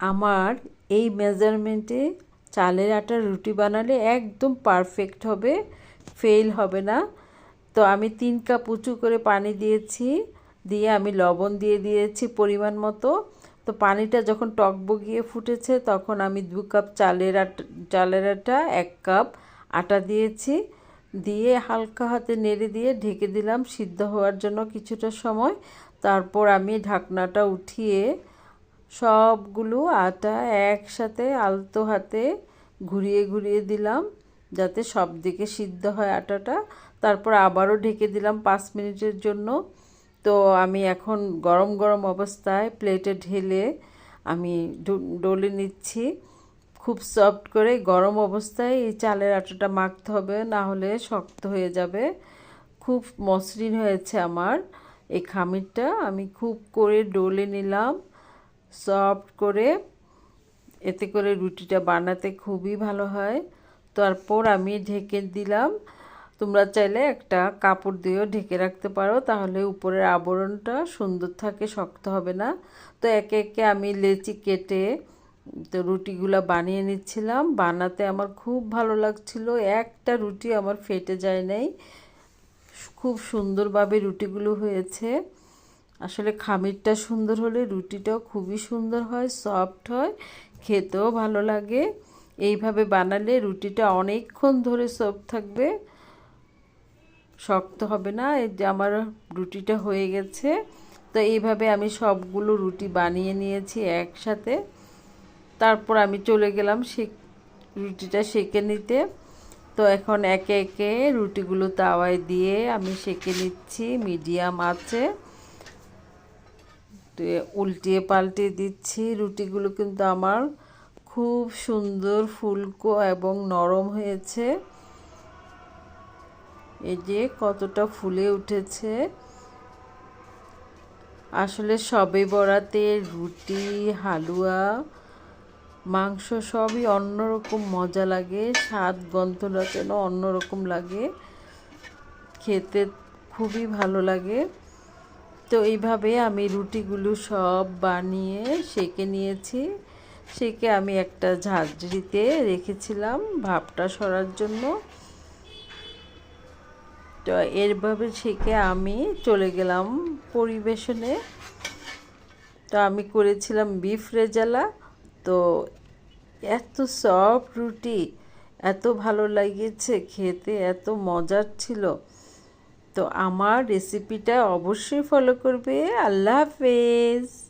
আমার এই মেজারমেন্টে চালের আটার রুটি বানালে একদম পারফেক্ট হবে ফেল হবে না। তো আমি তিন কাপ উঁচু করে পানি দিয়েছি, দিয়ে আমি লবণ দিয়ে দিয়েছি পরিমাণ মতো। তো পানিটা যখন টক বগিয়ে ফুটেছে, তখন আমি দু কাপ চালের আটা চালের আটা, এক কাপ আটা দিয়েছি। দিয়ে হালকা হাতে নেড়ে দিয়ে ঢেকে দিলাম, সিদ্ধ হওয়ার জন্য কিছুটা সময়। তারপর আমি ঢাকনাটা উঠিয়ে সবগুলো আটা একসাথে আলতো হাতে ঘুরিয়ে ঘুরিয়ে দিলাম, যাতে সব দিকে সিদ্ধ হয় আটাটা। তারপর আবারও ঢেকে দিলাম পাঁচ মিনিটের জন্য। তো আমি এখন গরম গরম অবস্থায় প্লেটে ঢেলে আমি ডলে নিচ্ছি। খুব সফট করে গরম অবস্থায় এই চালের আটাটা মাখতে হবে, না হলে শক্ত হয়ে যাবে। খুব মসৃণ হয়েছে আমার এই খামিরটা। আমি খুব করে ডলে নিলাম। সফট করে এতে করে রুটিটা বানাতে খুবই ভালো হয়। তারপর আমি ঢেকে দিলাম। তোমরা চাইলে একটা কাপড় দিয়েও ঢেকে রাখতে পারো, তাহলে উপরের আবরণটা সুন্দর থাকে, শক্ত হবে না। তো একে একে আমি লেচি কেটে তো রুটিগুলো বানিয়ে নিচ্ছিলাম। বানাতে আমার খুব ভালো লাগছিল। একটা রুটি আমার ফেটে যায় নাই। খুব সুন্দরভাবে রুটিগুলো হয়েছে। আসলে খামিরটা সুন্দর হলে রুটিটাও খুবই সুন্দর হয় সফট হয়, খেতেও ভালো লাগে। এইভাবে বানালে রুটিটা অনেকক্ষণ ধরে সফট থাকবে, শক্ত হবে না। এই যে আমার রুটিটা হয়ে গেছে, তো এইভাবে আমি সবগুলো রুটি বানিয়ে নিয়েছি একসাথে। তারপর আমি চলে গেলাম সে রুটিটা সেঁকে নিতে। তো এখন একে একে রুটিগুলো তাওয়ায় দিয়ে আমি সেঁকে নিচ্ছি, মিডিয়াম আছে। উল্টিয়ে পাল্টিয়ে দিচ্ছি। রুটিগুলো কিন্তু আমার খুব সুন্দর ফুলকো এবং নরম হয়েছে। এই যে কতটা ফুলে উঠেছে। আসলে সবে বরাতে রুটি, হালুয়া, মাংস সবই অন্যরকম মজা লাগে। স্বাদ, গন্ধটা যেন অন্যরকম লাগে। খেতে খুবই ভালো লাগে। তো এইভাবে আমি রুটিগুলো সব বানিয়ে সেকে নিয়েছি। সেকে আমি একটা ঝাঁঝরিতে রেখেছিলাম ভাপটা সরার জন্য। তো এরভাবে শেখে আমি চলে গেলাম পরিবেশনে। তো আমি করেছিলাম বিফ রেজালা। তো এত সফট রুটি, এত ভালো লাগিয়েছে খেতে এত মজার ছিল। তো আমার রেসিপিটা অবশ্যই ফলো করবে। আল্লাহ হাফেজ।